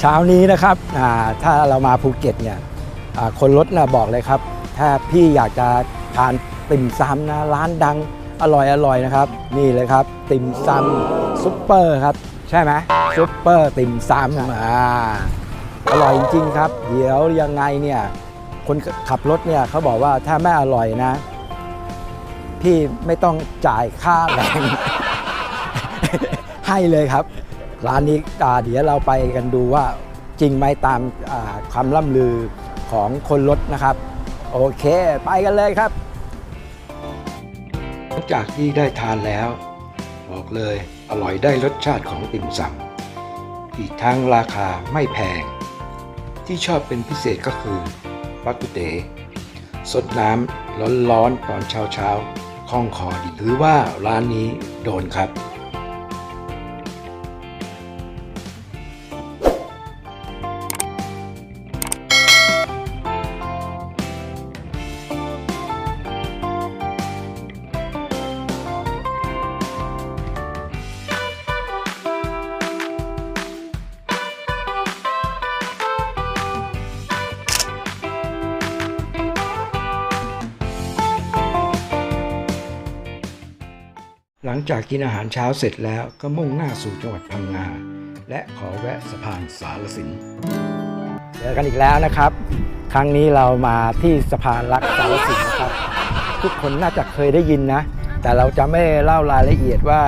เช้านี้นะครับอ่าถ้าเรามาภูเก็ตเนี่ยอ่าคนรถนะบอกเลยครับ ถ้าพี่อยากจะทานติ่มซำนะร้านดังอร่อยอร่อยนะครับ นี่เลยครับ ติ่มซำซุปเปอร์ครับ ใช่ไหมซุปเปอร์ติ่มซำอ่าอร่อยจริงๆครับ เดี๋ยวยังไงเนี่ยคนขับรถเนี่ยเขาบอกว่าถ้าไม่อร่อยนะ พี่ไม่ต้องจ่ายค่าแรงให้เลยครับ ร้านนี้อ่าเดี๋ยวเราไปกันดูว่าจริงไหมตามอ่าคำล่ำลือของคนรถนะครับ โอเค ไปกันเลยครับหลังจากที่ได้ทานแล้ว บอกเลยอร่อยได้รสชาติของติ่มซำอีกทั้งราคาไม่แพง ที่ชอบเป็นพิเศษก็คือปักกุเตสดน้ำร้อนๆตอนเช้าๆคล่องคอดีถือว่าร้านนี้โดนครับ จากกินอาหารเช้าเสร็จแล้วก็มุ่งหน้าสู่จังหวัดพังงา และขอแวะสะพานสารสินเจอกันอีกแล้วนะครับ ครั้งนี้เรามาที่สะพานรักสารสินนะครับ ทุกคนน่าจะเคยได้ยินนะ แต่เราจะไม่เล่ารายละเอียดว่า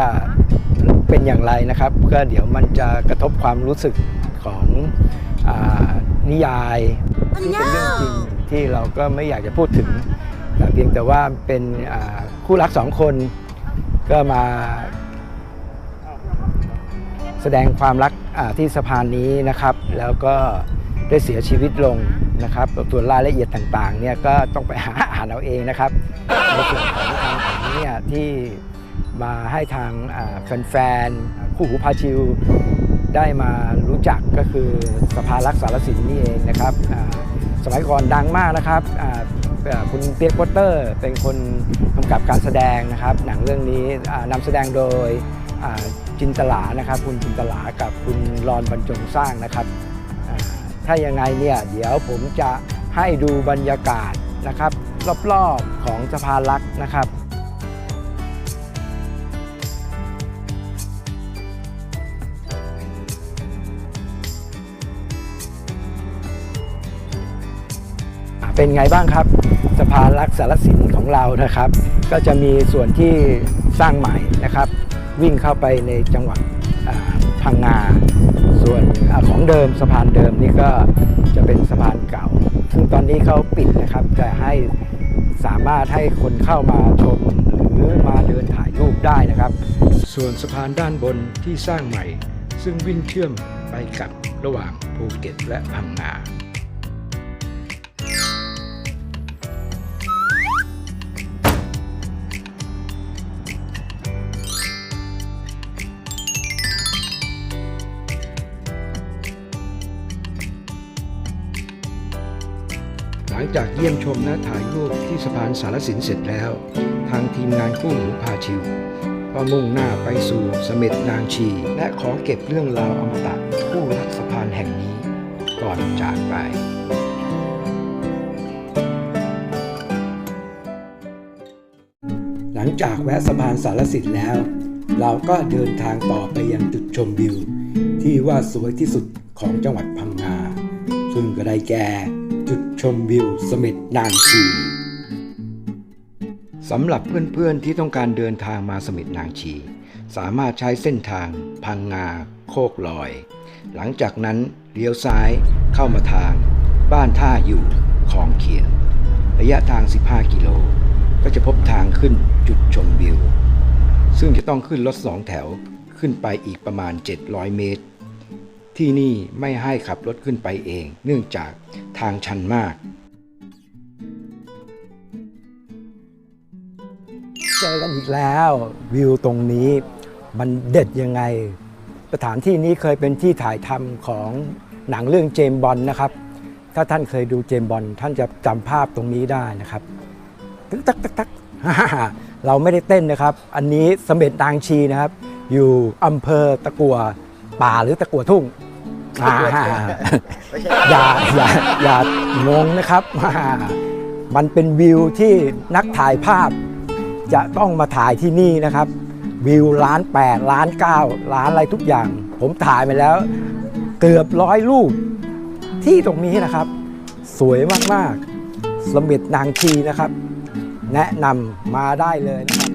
เป็นอย่างไรนะครับ ก็เดี๋ยวมันจะกระทบความรู้สึกของอนิยายที่เป็นเรื่องจริงที่เราก็ไม่อยากจะพูดถึงแต่เพียงแต่ว่าเป็นคู่รักสองคน ก็มาแสดงความรักที่สะพานนี้นะครับ แล้วก็ได้เสียชีวิตลงนะครับส่วนรายละเอียดต่างๆเนี่ยก็ต้องไปหาอ่านเอาเองนะครับในส่วนของทางผมเนี่ยที่มาให้ทางแฟนๆคู่หูพาชิวได้มารู้จักก็คือสภารักษ์สารสินนี่เองนะครับสมัยก่อนดังมากนะครับคุณเปียกโปเตอร์เป็นคน กับการแสดงนะครับ หนังเรื่องนี้อ่านำแสดงโดยจินตลานะครับ คุณจินตลากับคุณรอนบรรจงสร้างนะครับ ถ้ายังไงเนี่ยเดี๋ยวผมจะให้ดูบรรยากาศนะครับ รอบๆของสภารักษ์นะครับเป็นไงบ้างครับ สะพานรักษารสินของเรานะครับ ก็จะมีส่วนที่สร้างใหม่นะครับ วิ่งเข้าไปในจังหวัดพังงา ส่วนอของเดิมสะพานเดิมนี่ก็จะเป็นสะพานเก่า ซึ่งตอนนี้เขาปิดนะครับจะให้สามารถให้คนเข้ามาชมหรือมาเดินถ่ายรูปได้นะครับ ส่วนสะพานด้านบนที่สร้างใหม่ ซึ่งวิ่งเชื่อมไปกับระหว่างภูเก็ตและพังงา จากเยี่ยมชมและถ่ายรูปที่สะพานสารสินเสร็จแล้ว ทางทีมงานคู่หูพาชิว ก็มุ่งหน้าไปสู่เสม็ดนางชี และขอเก็บเรื่องราวอมตะคู่รักสะพานแห่งนี้ก่อนจากไปหลังจากแวะสะพานสารสินแล้ว เราก็เดินทางต่อไปยังจุดชมวิว ที่ว่าสวยที่สุดของจังหวัดพังงา ซึ่งก็ได้แก่ จุดชมวิวสม็ดนางชีสำหรับเพื่อนๆที่ต้องการเดินทางมาสม็ดนางชี สามารถใช้เส้นทาง พังงา โคกลอย หลังจากนั้นเลี้ยวซ้ายเข้ามาทาง บ้านท่าอยู่คลองเขียน ระยะทาง 15 กิโล ก็จะพบทางขึ้นจุดชมวิว ซึ่งจะต้องขึ้นรถสองแถวขึ้นไปอีกประมาณ 700 เมตร ที่นี่ไม่ให้ขับรถขึ้นไปเอง เนื่องจากทางชันมาก เจอกันอีกแล้ววิวตรงนี้มันเด็ดยังไง สถานที่นี้เคยเป็นที่ถ่ายทำของหนังเรื่องเจมบอลนะครับ ถ้าท่านเคยดูเจมบอลท่านจะจำภาพตรงนี้ได้นะครับตึ๊กตักตักตักเราไม่ได้เต้นนะครับ อันนี้สมเด็จนางชีนะครับ อยู่อำเภอตะกัว ป่าหรือตะกัวทุ่งอ่าไม่ใช่อย่าอย่าอย่างงงนะครับอ่ามันเป็นวิวที่นักถ่ายภาพ จะต้องมาถ่ายที่นี่นะครับ วิวล้านแปดล้านเก้าล้านอะไรทุกอย่าง ผมถ่ายไปแล้ว เกือบร้อยรูป ที่ตรงนี้นะครับ สวยมากๆ สมเด็จนางชีนะครับ แนะนำมาได้เลยนะครับ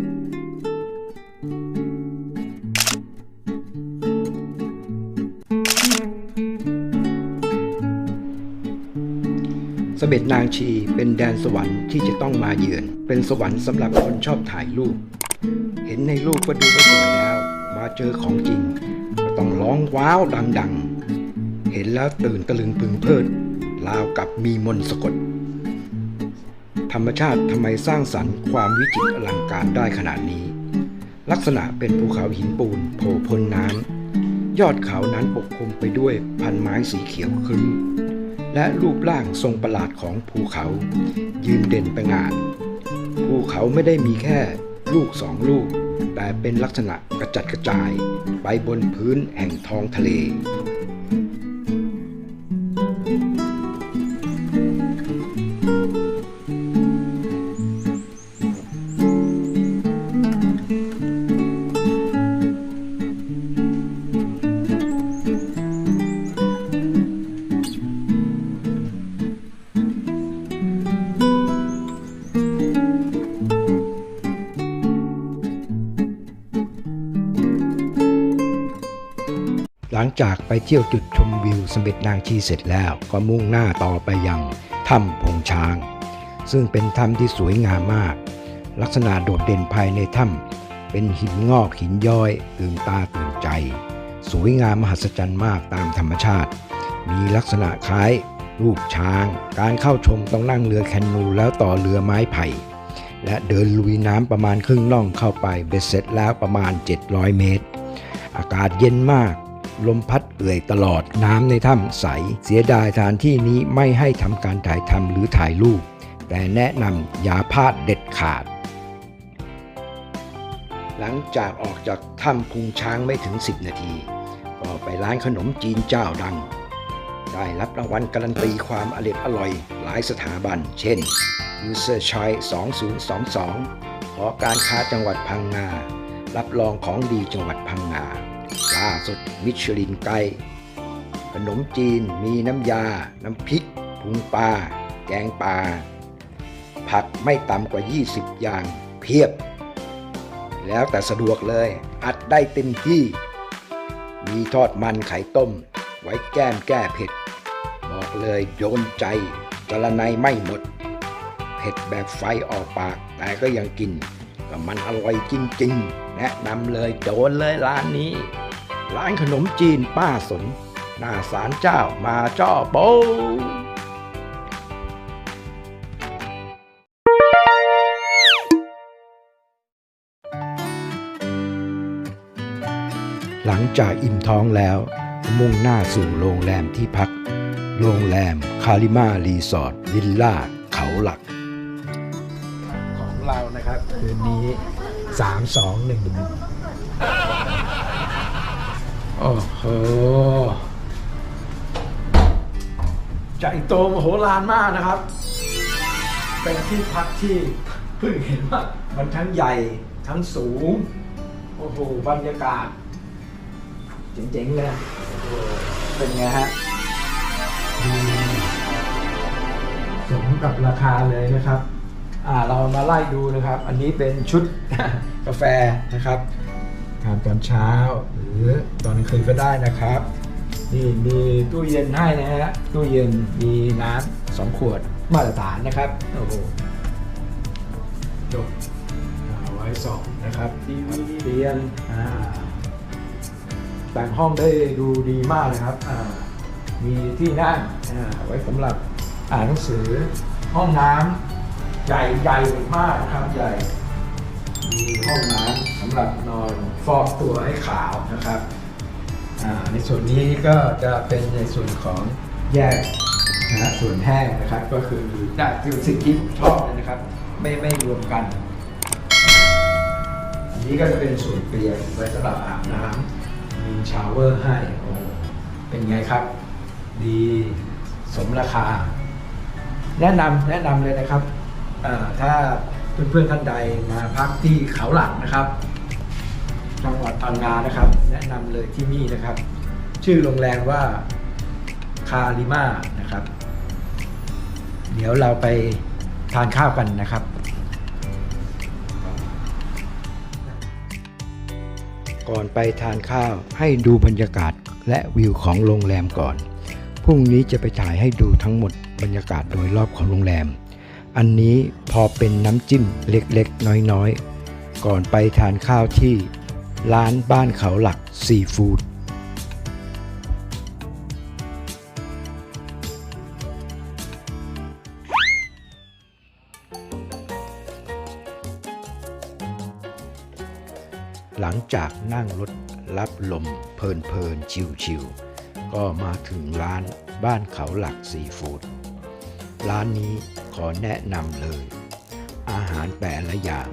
สเสบ็จนางชีเป็นแดนสวรรค์ที่จะต้องมาเยือน เป็นสวรรค์สำหรับคนชอบถ่ายรูป เห็นในรูปก็ดูก็สวยแล้ว มาเจอของจริง ก็ต้องร้องว้าวดังๆ เห็นแล้วตื่นตะลึงพึงเพลิดราวกับมีมนสะกด ธรรมชาติทำไมสร้างสรรค์ความวิจิตรอลังการได้ขนาดนี้ ลักษณะเป็นภูเขาหินปูนโผล่พ้นน้ำยอดเขานั้นปกคลุมไปด้วยพันไม้สีเขียวครึ้ม และรูปร่างทรงประหลาดของภูเขา ยืนเด่นประหงานภูเขาไม่ได้มีแค่ลูกสองลูก แต่เป็นลักษณะกระจัดกระจาย ไปบนพื้นแห่งท้องทะเล เที่ยวจุดชมวิวสมเด็จนางชีเสร็จแล้วก็มุ่งหน้าต่อไปยังถ้ำพงช้าง ซึ่งเป็นถ้ำที่สวยงามมาก ลักษณะโดดเด่นภายในถ้ำเป็นหินงอกหินย้อยตื่นตาตื่นใจ สวยงามมหัศจรรย์มากตามธรรมชาติ มีลักษณะคล้ายรูปช้าง การเข้าชมต้องนั่งเรือแคนูแล้วต่อเรือไม้ไผ่ และเดินลุยน้ำประมาณครึ่งน่องเข้าไปเบ็ดเสร็จแล้วประมาณ 700 เมตร อากาศเย็นมาก ลมพัดเอื่อยตลอดน้ำในถ้ำใส เสียดายสถานที่นี้ไม่ให้ทำการถ่ายทำหรือถ่ายรูป แต่แนะนำอย่าพลาดเด็ดขาด หลังจากออกจากถ้ำพุงช้างไม่ถึง 10 นาที ก็ไปร้านขนมจีนเจ้าดัง ได้รับรางวัลการันตีความอร่อยอร่อยหลายสถาบัน เช่น User Choice 2022ขอการค้าจังหวัดพังงา รับรองของดีจังหวัดพังงา ล่าสุดมิชลินไกขนมจีนมีน้ำยา น้ำพริกพุงปลา แกงปลา ผักไม่ต่ำกว่า 20 อย่างเพียบ แล้วแต่สะดวกเลย อัดได้เต็มที่ มีทอดมันไข่ต้ม ไว้แก้มแก้เผ็ด บอกเลยโยนใจจระไนไม่หมด เผ็ดแบบไฟออกปาก แต่ก็ยังกินก็มันอร่อยจริงๆ แนะนำเลยโดนเลยร้านนี้ ร้านขนมจีนป้าสนหน้าศาลเจ้ามาจ้อโบหลังจากอิ่มท้องแล้ว มุ่งหน้าสู่โรงแรมที่พัก โรงแรมคาริมารีสอร์ทวิลล่าเขาหลัก ของเรานะครับ คืนนี้ 3 2 1โอ้โหใหญ่โตมโหฬารมากนะครับ เป็นที่พักที่เพิ่งเห็นว่า มันทั้งใหญ่ทั้งสูง โอ้โห บรรยากาศ เจ๋งๆเลยโอ้โหเป็นไงฮะดีสมกับราคาเลยนะครับอ่า เรามาไล่ดูนะครับ อันนี้เป็นชุดกาแฟนะครับทานตอนเช้าหรือตอนกลางคืนก็ได้นะครับ นี่มีตู้เย็นให้นะฮะตู้เย็นมีน้ำสองขวดมาตรฐานนะครับโอ้โหจบเอาไว้สองนะครับทีวีเตียงแต่งห้องได้ดูดีมากนะครับมีที่นั่งอ่าไว้สำหรับอ่านหนังสือห้องน้ำ ใหญ่ใหญ่มากนะครับใหญ่ มีห้องน้ำสำหรับนอนฟอกตัวให้ขาวนะครับอ่าในส่วนนี้ก็จะเป็นในส่วนของแยกนะฮะส่วนแห้งนะครับก็คือได้สิ่งที่ผมชอบเลยนะครับ ไม่ไม่รวมกัน อันนี้ก็จะเป็นส่วนเปียกไว้สำหรับอาบน้ำมีชาวเวอร์ให้โอ้เป็นไงครับ ดีสมราคา แนะนำแนะนำเลยนะครับ ถ้าเพื่อนๆท่านใดมาพักที่เขาหลักนะครับจังหวัดพังงานะครับ แนะนำเลยที่นี่นะครับ ชื่อโรงแรมว่าคาริมานะครับ เดี๋ยวเราไปทานข้าวกันนะครับก่อนไปทานข้าวให้ดูบรรยากาศและวิวของโรงแรมก่อน พรุ่งนี้จะไปถ่ายให้ดูทั้งหมดบรรยากาศโดยรอบของโรงแรม อันนี้พอเป็นน้ำจิ้มเล็กๆ น้อยๆ ก่อนไปทานข้าวที่ร้านบ้านเขาหลักซีฟู้ดหลังจากนั่งรถรับลมเพลินเพลินชิวชิวๆก็มาถึงร้านบ้านเขาหลักซีฟู้ดร้านนี้ ขอแนะนำเลย อาหารแต่ละอย่าง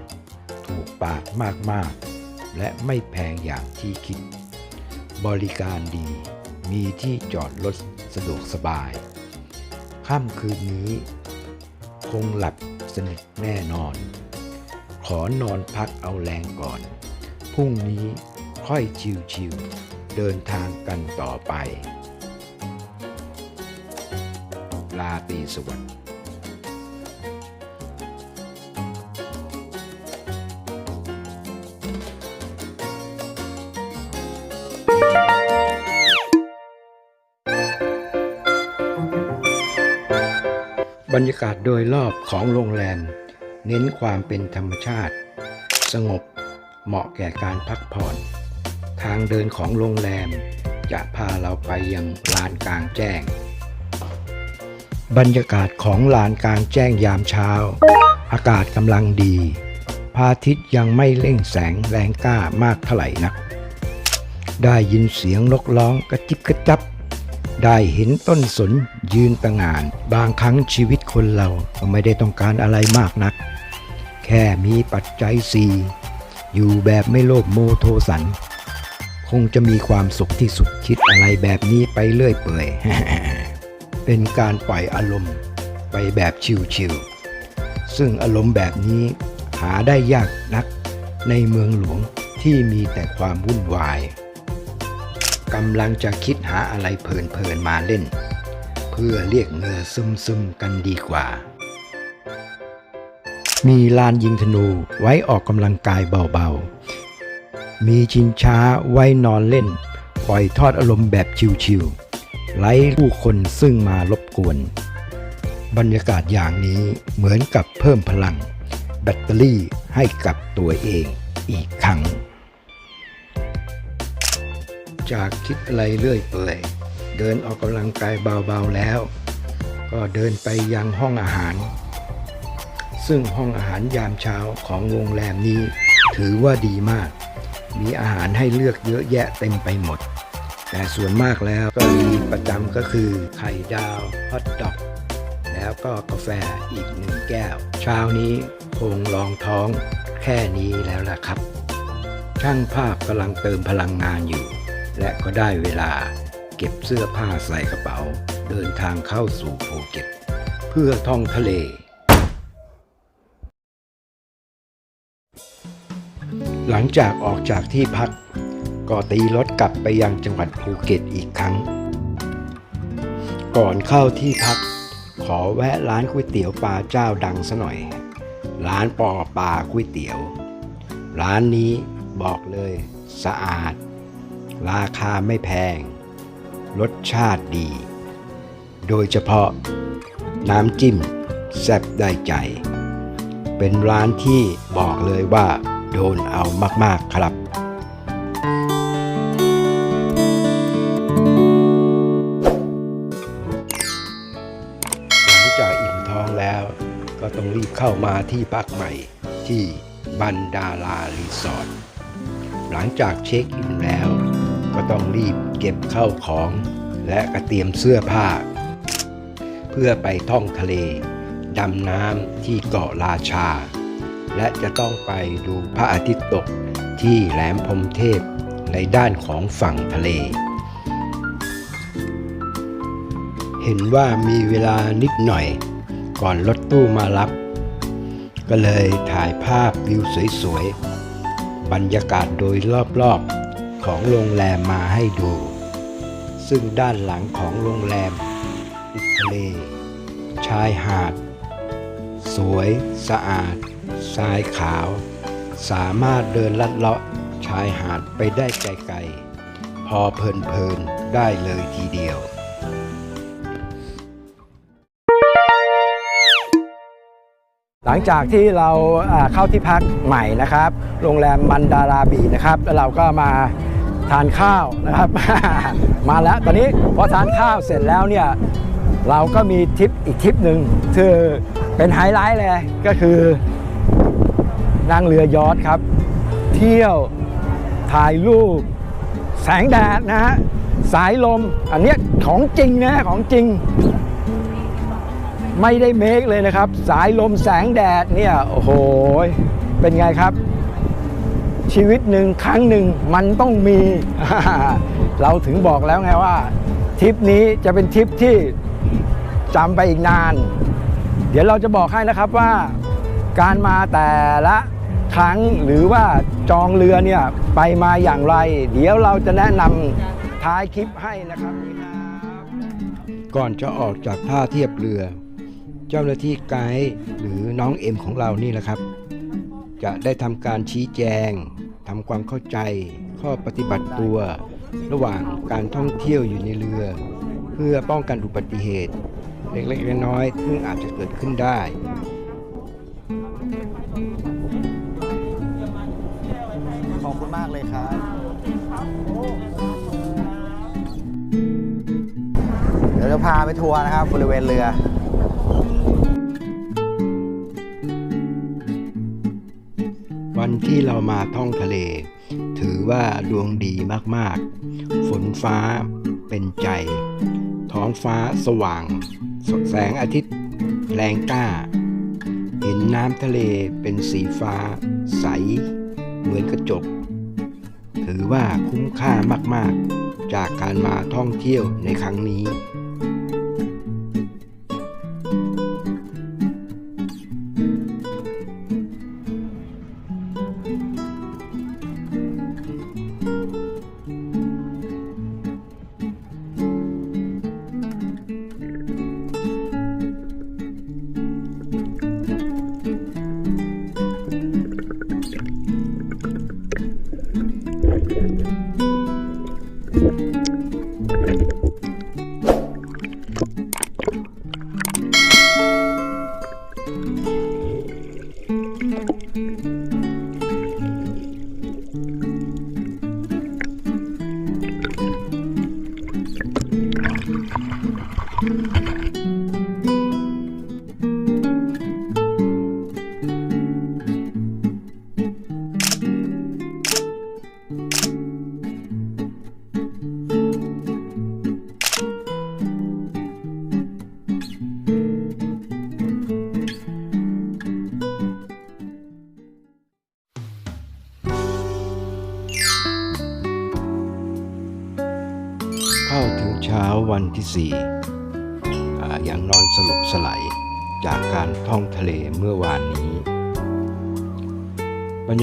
ถูกปากมากๆ และไม่แพงอย่างที่คิด บริการดีมีที่จอดรถสะดวกสบาย ค่ำคืนนี้ คงหลับสนิทแน่นอน ขอนอนพักเอาแรงก่อน พรุ่งนี้ค่อยชิวๆเดินทางกันต่อไป ลาตีสวัสดิ์ากาศโดยรอบของโรงแรม เน้นความเป็นธรรมชาติ สงบเหมาะแก่การพักผ่อน ทางเดินของโรงแรมจะพาเราไปยังลานกลางแจ้ง บรรยากาศของลานกลางแจ้งยามเช้า อากาศกำลังดีพระอาทิตย์ยังไม่เล่งแสงแรงกล้ามากเท่าไหร่นัก ได้ยินเสียงนกร้องกระจิบกระจับ ได้เห็นต้นสนยืนตะงาน บางครั้งชีวิตคนเราก็ไม่ได้ต้องการอะไรมากนัก แค่มีปัจจัยสี่อยู่แบบไม่โลภโมโทสัน คงจะมีความสุขที่สุดคิดอะไรแบบนี้ไปเรื่อยเปื่อยเป็นการปล่อยอารมณ์ไปแบบชิวๆซึ่งอารมณ์แบบนี้หาได้ยากนักในเมืองหลวงที่มีแต่ความวุ่นวาย กำลังจะคิดหาอะไรเพลินๆมาเล่น เพื่อเรียกเงือซึมๆกันดีกว่า มีลานยิงธนูไว้ออกกำลังกายเบาๆ มีชิงช้าไว้นอนเล่น ปล่อยทอดอารมณ์แบบชิวๆไร้ผู้คนซึ่งมารบกวน บรรยากาศอย่างนี้เหมือนกับเพิ่มพลัง แบตเตอรี่ให้กับตัวเองอีกครั้ง จากคิดอะไรเรื่อยเปื่อยเดินออกกำลังกายเบาๆแล้ว ก็เดินไปยังห้องอาหาร ซึ่งห้องอาหารยามเช้าของโรงแรมนี้ ถือว่าดีมาก มีอาหารให้เลือกเยอะแยะเต็มไปหมด แต่ส่วนมากแล้วก็มีประจำก็คือไข่ดาวฮอทดอกแล้วก็กาแฟอีกหนึ่งแก้ว เช้านี้คงลองท้องแค่นี้แล้วล่ะครับ ช่างภาพกำลังเติมพลังงานอยู่ และก็ได้เวลาเก็บเสื้อผ้าใส่กระเป๋า เดินทางเข้าสู่ภูเก็ต เพื่อท่องทะเล หลังจากออกจากที่พัก ก็ตีรถกลับไปยังจังหวัดภูเก็ตอีกครั้ง ก่อนเข้าที่พัก ขอแวะร้านก๋วยเตี๋ยวปลาเจ้าดังซะหน่อย ร้านปอปลาก๋วยเตี๋ยว ร้านนี้บอกเลยสะอาด ราคาไม่แพง รสชาติดี โดยเฉพาะน้ำจิ้มแซ่บได้ใจ เป็นร้านที่บอกเลยว่าโดนเอามาก ๆ ครับหลังจากอิ่มท้องแล้วก็ต้องรีบเข้ามาที่พักใหม่ที่บันดาลารีสอร์ทหลังจากเช็คอินแล้ว ก็ต้องรีบเก็บเข้าของ และกระเตรียมเสื้อผ้า เพื่อไปท่องทะเล ดำน้ำที่เกาะราชา และจะต้องไปดูพระอาทิตย์ตกที่แหลมพรมเทพในด้านของฝั่งทะเล เห็นว่ามีเวลานิดหน่อย ก่อนรถตู้มารับ ก็เลยถ่ายภาพวิวสวยๆ บรรยากาศโดยรอบๆ ของโรงแรมมาให้ดู ซึ่งด้านหลังของโรงแรมติดทะเล ชายหาด สวยสะอาดทรายขาว สามารถเดินลัดเลาะชายหาดไปได้ไกลๆพอเพลินๆได้เลยทีเดียวหลังจากที่เราเข้าที่พักใหม่นะครับ โรงแรมมันดาราบีนะครับ แล้วเราก็มา ทานข้าวนะครับ มาแล้วตอนนี้พอทานข้าวเสร็จแล้วเนี่ยเราก็มีทริปอีกทริปหนึ่งคือเป็นไฮไลท์เลยก็คือนั่งเรือยอทครับ เที่ยวถ่ายรูปแสงแดดนะฮะสายลมอันนี้ของจริงนะของจริง ไม่ได้เมคเลยนะครับ สายลมแสงแดดเนี่ยโอ้โหเป็นไงครับ ชีวิตหนึ่งครั้งหนึ่งมันต้องมี เราถึงบอกแล้วไงว่าทริปนี้จะเป็นทริปที่จำไปอีกนาน เดี๋ยวเราจะบอกให้นะครับว่าการมาแต่ละครั้งหรือว่าจองเรือเนี่ยไปมาอย่างไร เดี๋ยวเราจะแนะนำท้ายคลิปให้นะครับก่อนจะออกจากท่าเทียบเรือ เจ้าหน้าที่ไกด์หรือน้องเอ็มของเรานี่แหละครับ จะได้ทำการชี้แจง ทำความเข้าใจ ข้อปฏิบัติตัว ระหว่างการท่องเที่ยวอยู่ในเรือ เพื่อป้องกันอุบัติเหตุ เล็กๆน้อยๆซึ่งอาจจะเกิดขึ้นได้ขอบคุณมากเลยครับ เดี๋ยวจะพาไปทัวร์นะครับบริเวณเรือ ที่เรามาท่องทะเล ถือว่าดวงดีมากๆ ฝนฟ้าเป็นใจ ท้องฟ้าสว่าง แสงอาทิตย์แรงกล้า เห็นน้ำทะเลเป็นสีฟ้า ใส เหมือนกระจก ถือว่าคุ้มค่ามากๆ จากการมาท่องเที่ยวในครั้งนี้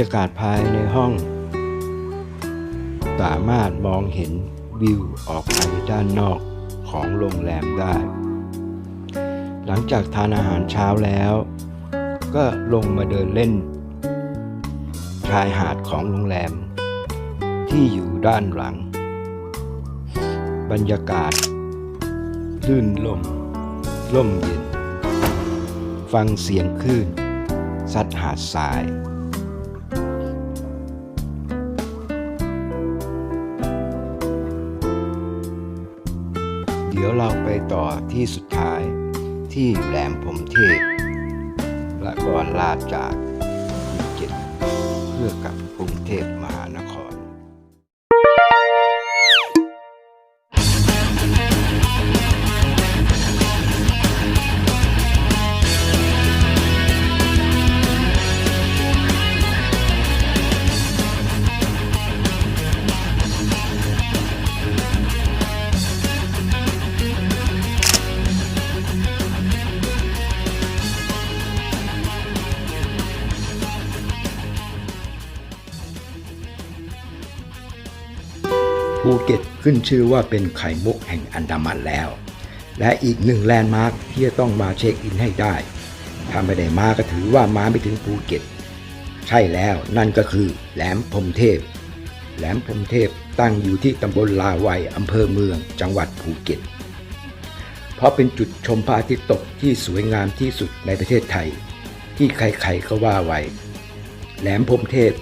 ยากาศภายในห้อง สามารถมองเห็นวิวออกไปด้านนอกของโรงแรมได้ หลังจากทานอาหารเช้าแล้ว ก็ลงมาเดินเล่น ชายหาดของโรงแรม ที่อยู่ด้านหลัง บรรยากาศลื่นลมล่มเย็น ฟังเสียงคลื่นซัดหาดทราย ดี๋ยวเราไปต่อที่สุดท้ายที่แหลมผมเทพและก่อนลาจากภูเก็ตเพื่อกลับกรุงเทพ ขึ้นชื่อว่าเป็นไข่มุกแห่งอันดามันแล้ว และอีกหนึ่งแลนด์มาร์คที่จะต้องมาเช็คอินให้ได้ ถ้าไม่ได้มาก็ถือว่ามาไม่ถึงภูเก็ต ใช่แล้วนั่นก็คือแหลมพรมเทพ แหลมพรมเทพตั้งอยู่ที่ตำบลลาวัยอำเภอเมืองจังหวัดภูเก็ต เพราะเป็นจุดชมพระอาทิตย์ตกที่สวยงามที่สุดในประเทศไทย ที่ใครๆก็ว่าไว้ แหลมพรมเทพ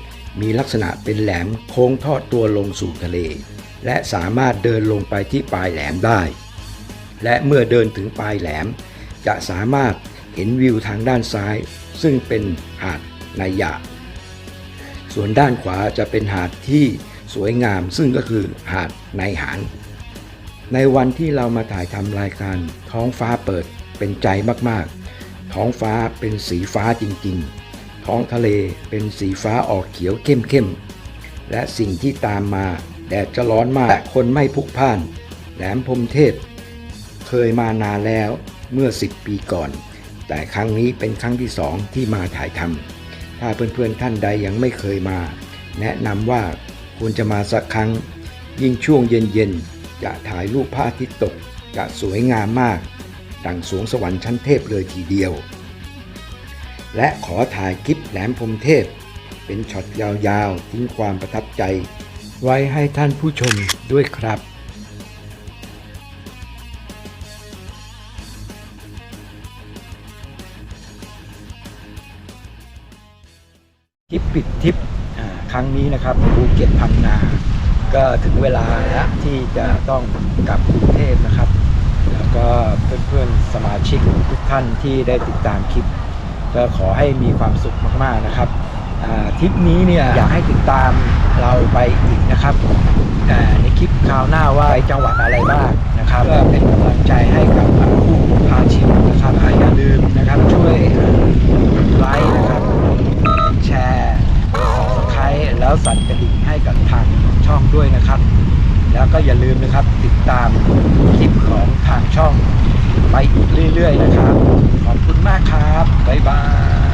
มีลักษณะเป็นแหลมโค้งทอดตัวลงสู่ทะเล และสามารถเดินลงไปที่ปลายแหลมได้ และเมื่อเดินถึงปลายแหลม จะสามารถเห็นวิวทางด้านซ้าย ซึ่งเป็นหาดนายาส่วนด้านขวาจะเป็นหาดที่สวยงามซึ่งก็คือหาดนายหานในวันที่เรามาถ่ายทำรายการท้องฟ้าเปิดเป็นใจมากๆ ท้องฟ้าเป็นสีฟ้าจริงๆ ท้องทะเลเป็นสีฟ้าออกเขียวเข้มๆ และสิ่งที่ตามมา แดดจะร้อนมากแต่คนไม่พุกพ่าน แหลมพรมเทพ เคยมานานแล้วเมื่อ 10 ปีก่อน แต่ครั้งนี้เป็นครั้งที่สองที่มาถ่ายทำถ้าเพื่อนๆท่านใดยังไม่เคยมา แนะนำว่าควรจะมาสักครั้ง ยิ่งช่วงเย็นๆ จะถ่ายรูปพระอาทิตย์ตก จะสวยงามมาก ดังสวงสวรรค์ชั้นเทพเลยทีเดียว และขอถ่ายคลิปแหลมพรมเทพ เป็นช็อตยาวๆทิ้งความประทับใจ ไว้ให้ท่านผู้ชมด้วยครับทริปปิดทริปครั้งนี้นะครับภูเก็ตพังงาก็ถึงเวลาแล้วที่จะต้องกลับกรุงเทพนะครับ แล้วก็เพื่อนๆสมาชิกทุกท่านที่ได้ติดตามคลิป ก็ขอให้มีความสุขมากๆนะครับ ทริปนี้เนี่ยอยากให้ติดตามเราไปอีกนะครับอ่าในคลิปคราวหน้าว่าไปจังหวัดอะไรบ้างนะครับเพื่อเป็นกำลังใจให้กับผู้พาชิมนะครับอ่าอย่าลืมนะครับช่วยไลค์นะครับแชร์สไครต์แล้วสั่นกระดิ่งให้กับทางช่องด้วยนะครับ แล้วก็อย่าลืมนะครับติดตามคลิปของทางช่องไปอีกเรื่อย ๆ นะครับ ขอบคุณมากครับ บ๊ายบาย